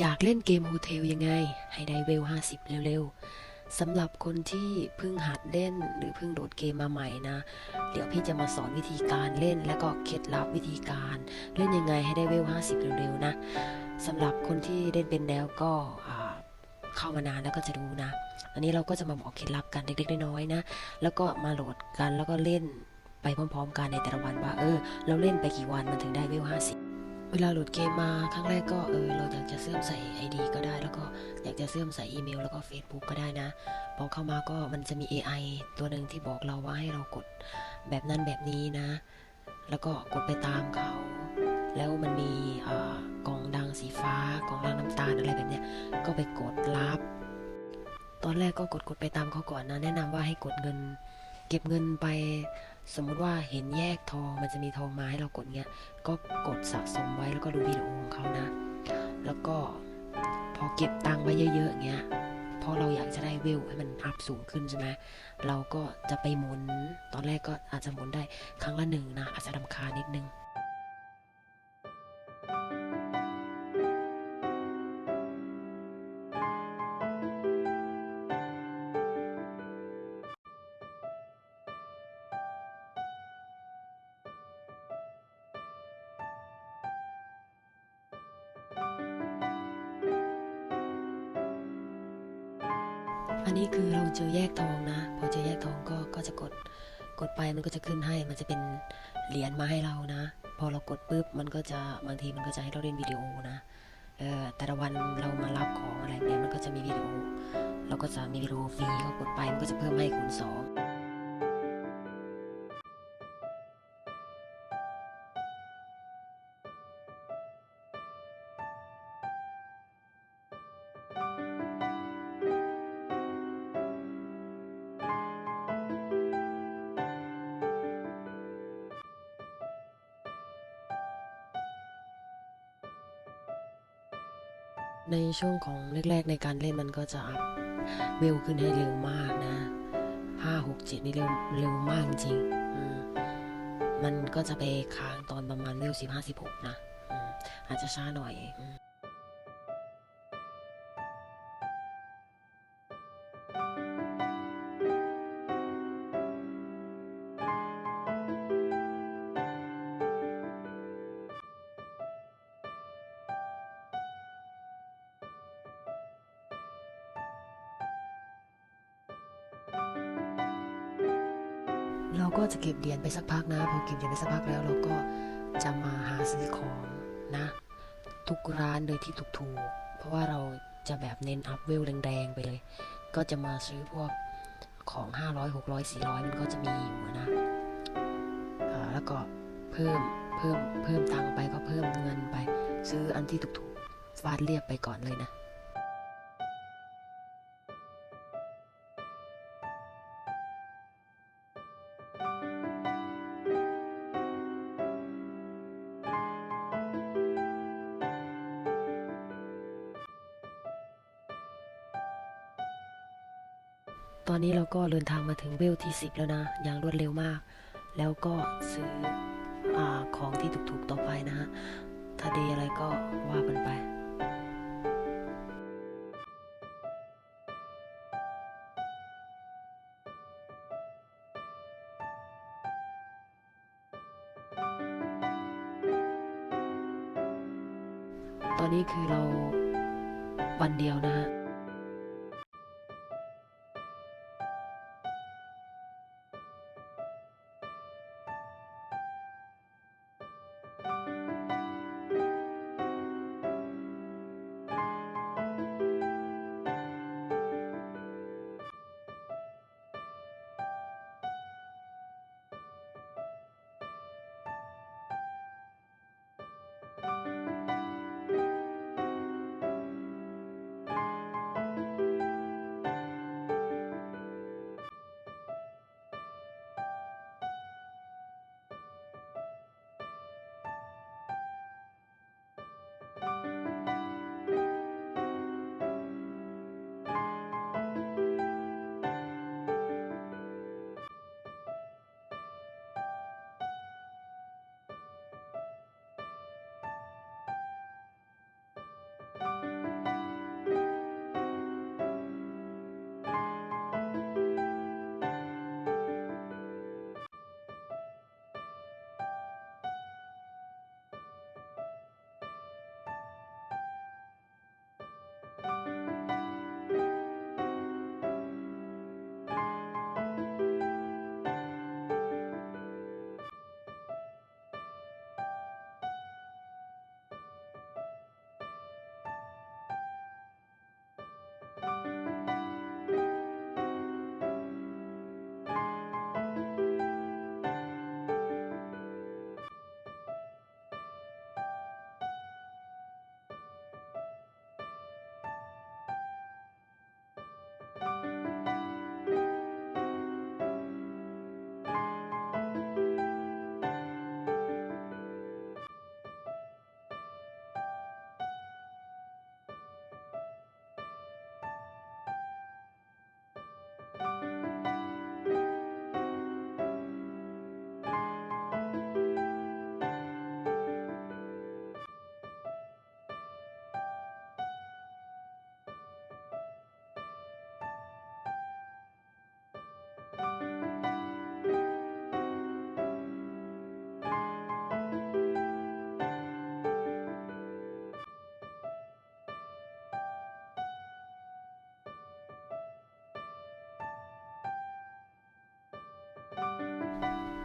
อยากเล่นเกมโฮเทลยังไง ให้ได้เวล 50 เร็วๆสำหรับคนที่เพิ่งหัดเล่นหรือเพิ่งโหลดเกมมาใหม่นะ เดี๋ยวพี่จะมาสอนวิธีการเล่นและก็เคล็ดลับวิธีการเล่นยังไงให้ได้เวล 50 เร็วๆนะสำหรับคนที่เล่นเป็นแล้วก็เข้ามานานแล้วก็จะรู้นะ อันนี้เราก็จะมาบอกเคล็ดลับกันเล็กๆน้อยๆนะ แล้วก็มาโหลดกันแล้วก็เล่นไปพร้อม ๆ กันในแต่ละวันว่าเออ เราเล่นไปกี่วันมันถึงได้เวล 50 เวลาโหลดเกมมาครั้งแรกก็เออเราอยากจะเสื่อมใส่ ID ก็ได้ แล้วก็อยากจะเสื่อมใส่อีเมล แล้วก็ Facebook ก็ได้นะ พอเข้ามาก็มันจะมี AI ตัวหนึ่งที่บอกเราว่าให้เรากดแบบนั้นแบบนี้นะ แล้วก็กดไปตามเขา แล้วมันมีกล่องดังสีฟ้ากล่องดังน้ำตาลอะไรแบบเนี้ยก็ไปกดรับ ตอนแรกก็กดกดไปตามเขาก่อนนะ แนะนำว่าให้กดเงิน เก็บเงินไป สมมุติว่าเห็นแยกทองมันจะมีทองไม้เรากดเงี้ย ก็กดสะสมไว้แล้วก็ดูวิดีโอของเขานะ แล้วก็พอเก็บตังค์ไว้เยอะๆเงี้ยพอเราอยากจะได้วิวให้มันอัพสูงขึ้นใช่ไหมเราก็จะไปหมุน ตอนแรกก็อาจจะหมุนได้ครั้งละหนึ่งนะอาจจะดำคาญนิดนึง นนี้คือเราเจอแยกทองนะ พอเจอแยกทองก็ก็จะกดกดไปมันก็จะขึ้นให้มันจะเป็นเหรียญมาให้เรานะ พอเรากดปุ๊บมันก็จะบางทีมันก็จะให้เราเล่นวิดีโอนะเออแต่ละวันเรามารับของอะไรเนี่ยมันก็จะมีวิดีโอเราก็จะมีวิดีโอฟรีก็กดไปมันก็จะเพิ่มให้คูณสอง ในช่วงของแรกๆในการเล่นมันก็จะอัพเวลขึ้นให้เร็วมากนะห้าหกเจ็ดนี่เร็วเร็วมากจริง มันก็จะไปค้างตอนประมาณเวลสิบห้าสิบหกนะ อาจจะช้าหน่อย ก็จะเก็บเหรียญไปสักพักนะ พอเก็บเหรียญไปสักพักแล้วเราก็จะมาหาซื้อของนะ ทุกร้านเลยที่ถูกๆ เพราะว่าเราจะแบบเน้นอัพเวลแรงๆไปเลย ก็จะมาซื้อพวกของ 500 600 400 มันก็จะมีอยู่นะแล้วก็เพิ่มเพิ่มเพิ่มตังค์ไปก็เพิ่มเงินไป ซื้ออันที่ถูกๆฟาดเรียบไปก่อนเลยนะ ตอนนี้เราก็เดินทางมาถึงเวลที่ 10 แล้วนะ อย่างรวดเร็วมาก แล้วก็ซื้ออของที่ถูกๆต่อไปนะฮะถ้าดีอะไรก็ว่ากันไป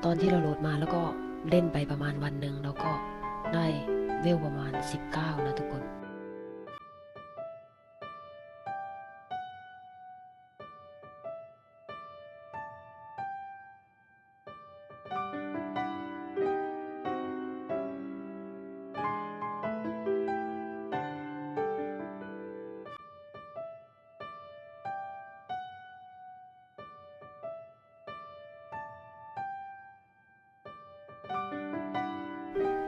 ตอนที่เราโหลดมาแล้วก็เล่นไปประมาณวันหนึ่งแล้วก็ได้เวลประมาณ 19 นะทุกคน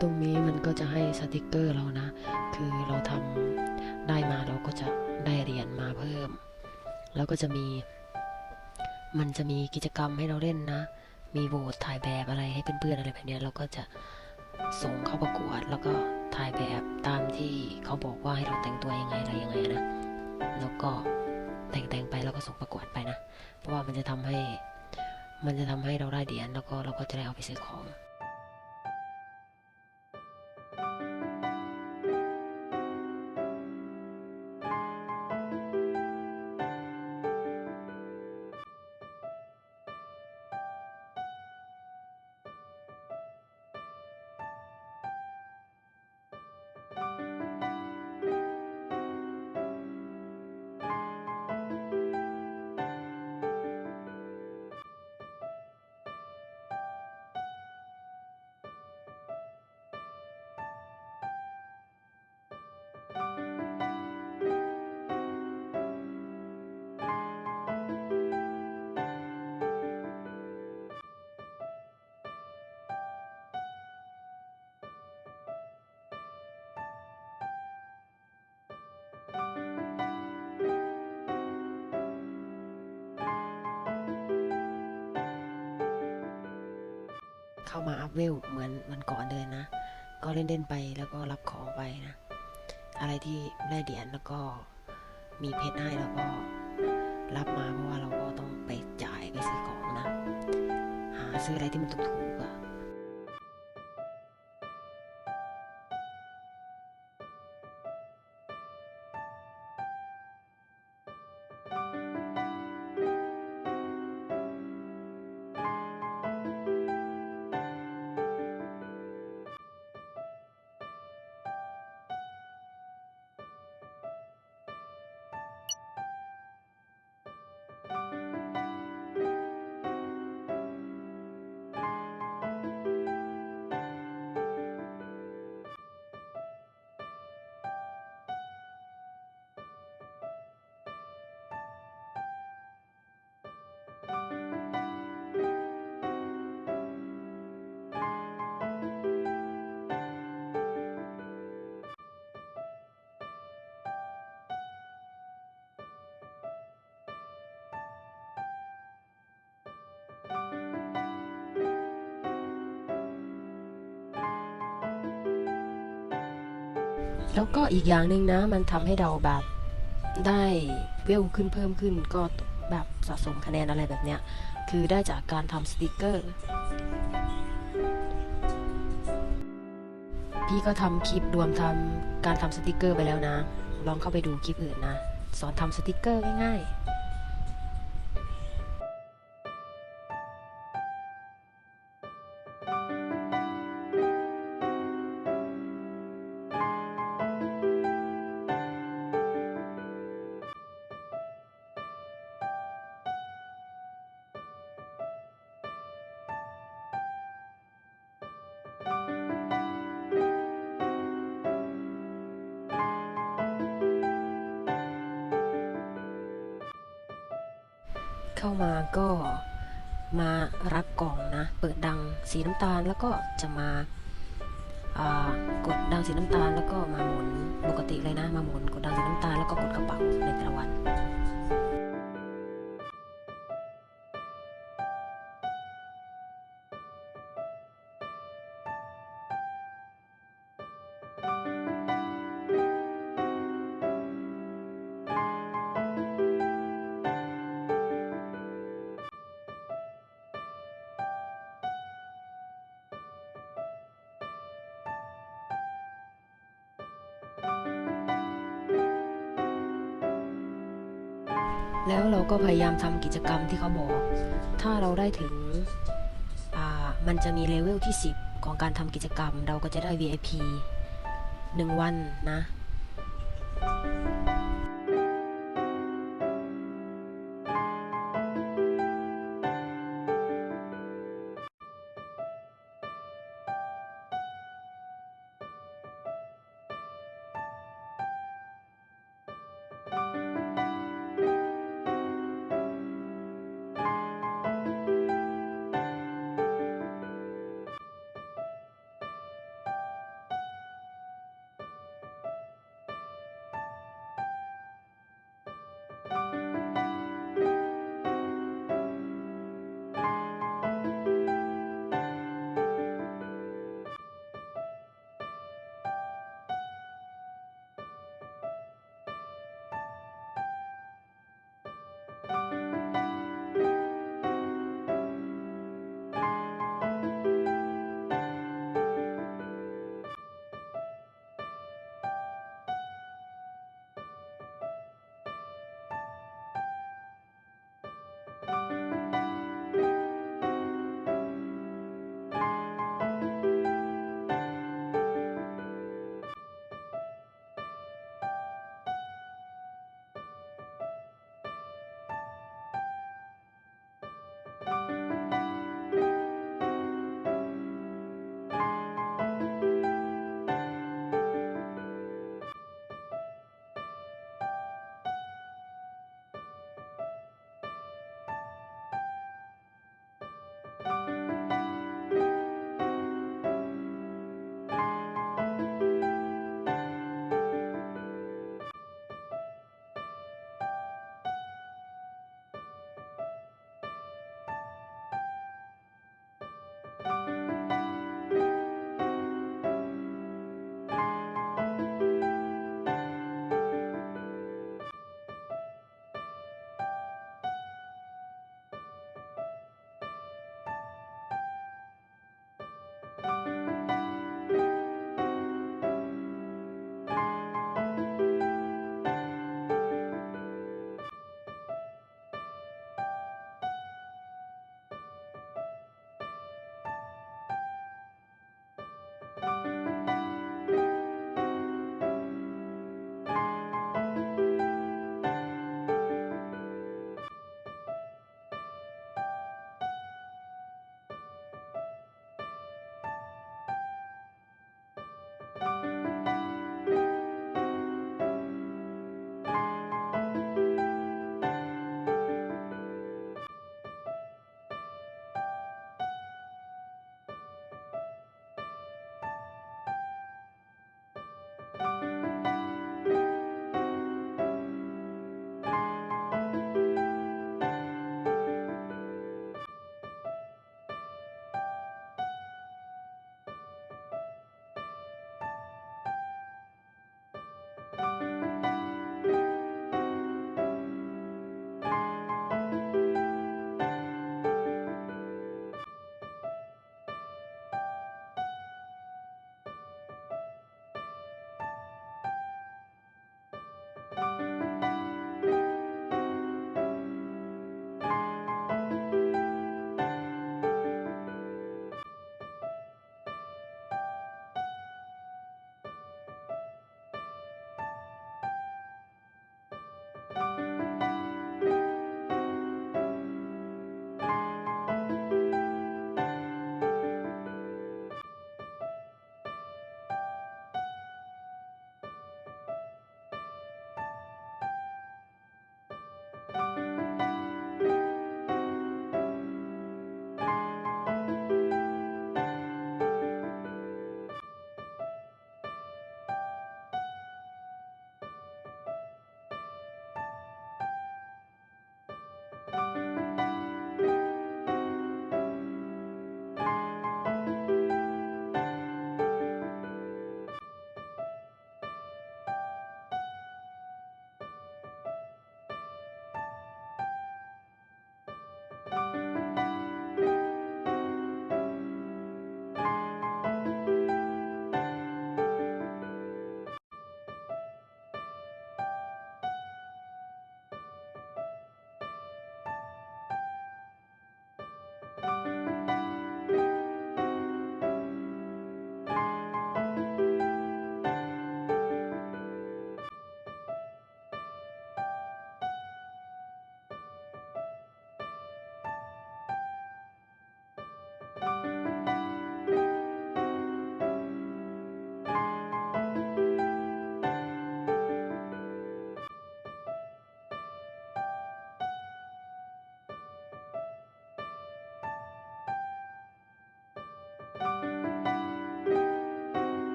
ตรงนี้มันก็จะให้สติกเกอร์เรานะ คือเราทำได้มาเราก็จะได้เหรียญมาเพิ่ม แล้วก็จะมี มันจะมีกิจกรรมให้เราเล่นนะ มีโหวตถ่ายแบบอะไรให้เพื่อนๆอะไรแบบเนี้ยเราก็จะส่งเข้าประกวด แล้วก็ถ่ายแบบตามที่เขาบอกว่าให้เราแต่งตัวยังไงอะไรยังไงนะ แล้วก็แต่งแต่งๆไปแล้วก็ส่งประกวดไปนะ เพราะว่ามันจะทำให้ มันจะทำให้เราได้เหรียญแล้วก็เราก็จะได้เอาไปซื้อของามาอัพเวลเหมือนวันก่อนเลยนะ ก็เล่นเล่นๆไปแล้วก็รับของไปนะ อะไรที่ได้เหรียญแล้วก็มีเพชรให้แล้วก็รับมาเพราะว่าเราก็ต้องไปจ่ายไปซื้อของนะ หาซื้ออะไรที่มันถูกๆ แล้วก็อีกอย่างหนึ่งนะ มันทำให้เราแบบได้เวลขึ้นเพิ่มขึ้น ก็แบบสะสมคะแนนอะไรแบบเนี้ย คือได้จากการทำสติกเกอร์ พี่ก็ทำคลิปรวมทำการทำสติกเกอร์ไปแล้วนะ ลองเข้าไปดูคลิปอื่นนะ สอนทำสติกเกอร์ง่ายๆ เข้ามาก็มารับกล่องนะ เปิดดังสีน้ำตาลแล้วก็จะมากดดังสีน้ำตาลแล้วก็มาหมุนปกติเลยนะ มาหมุนกดดังสีน้ำตาลแล้วก็กดกระเป๋าในแต่ละวัน แล้วเราก็พยายามทำกิจกรรมที่เขาบอก ถ้าเราได้ถึงอ่ามันจะมีเลเวลที่ 10 ของการทำกิจกรรม เราก็จะได้ VIP 1 วันนะ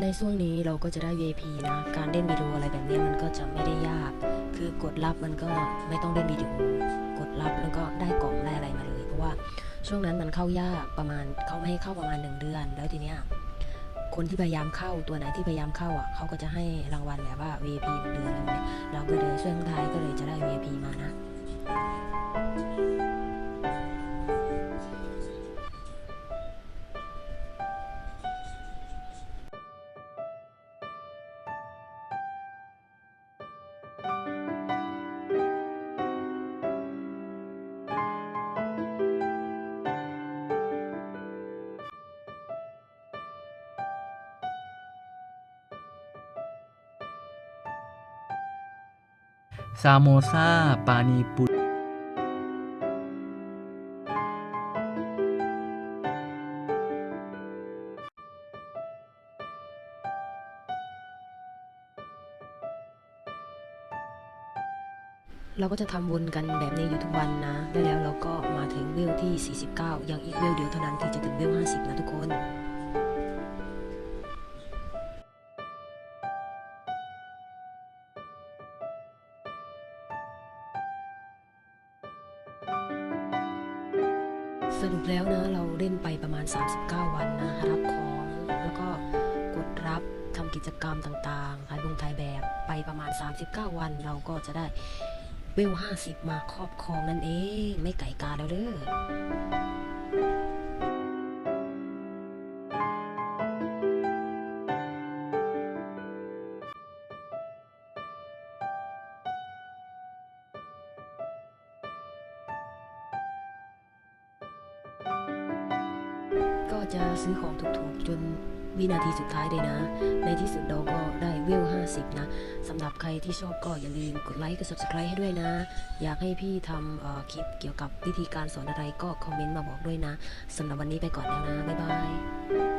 ในช่วงนี้เราก็จะได้ VIP นะ การเล่นวิดีโออะไรแบบนี้มันก็จะไม่ได้ยาก คือกดรับมันก็ไม่ต้องเล่นวิดีโอ กดรับแล้วก็ได้กล่องได้อะไรมาเลย เพราะว่าช่วงนั้นมันเข้ายากประมาณเขาไม่ให้เข้าประมาณหนึ่งเดือน แล้วทีเนี้ยคนที่พยายามเข้าตัวไหนที่พยายามเข้าอะเขาก็จะให้รางวัลแบบว่า VIP หนึ่งเดือนอะไรเนี้ยเราก็เลยช่วงท้ายก็เลยจะได้ VIP มานะ ซาโมซาปานีปุตเราก็จะทำวนกันแบบนี้อยู่ทุกวันนะแล้แล้วเราก็มาถึงเวลที่ 49 ยังอีกเวลเดียวเท่านั้นที่จะถึงเวล50 นะทุกคนำกิจกรรมต่างๆถ่ายลงถ่ายแบบไปประมาณ 39 วัน เราก็จะได้เวล50 มาครอบครองนั่นเอง ไม่ไก่กาแล้วเด้อ สุดท้ายเลยนะ ในที่สุดเราก็ได้เวล 50 นะสำหรับใครที่ชอบก็อย่าลืมกดไลค์กด subscribe ให้ด้วยนะ อยากให้พี่ทำคลิปเกี่ยวกับวิธีการสอนอะไรก็คอมเมนต์มาบอกด้วยนะสำหรับวันนี้ไปก่อนแล้วนะ บ๊ายบาย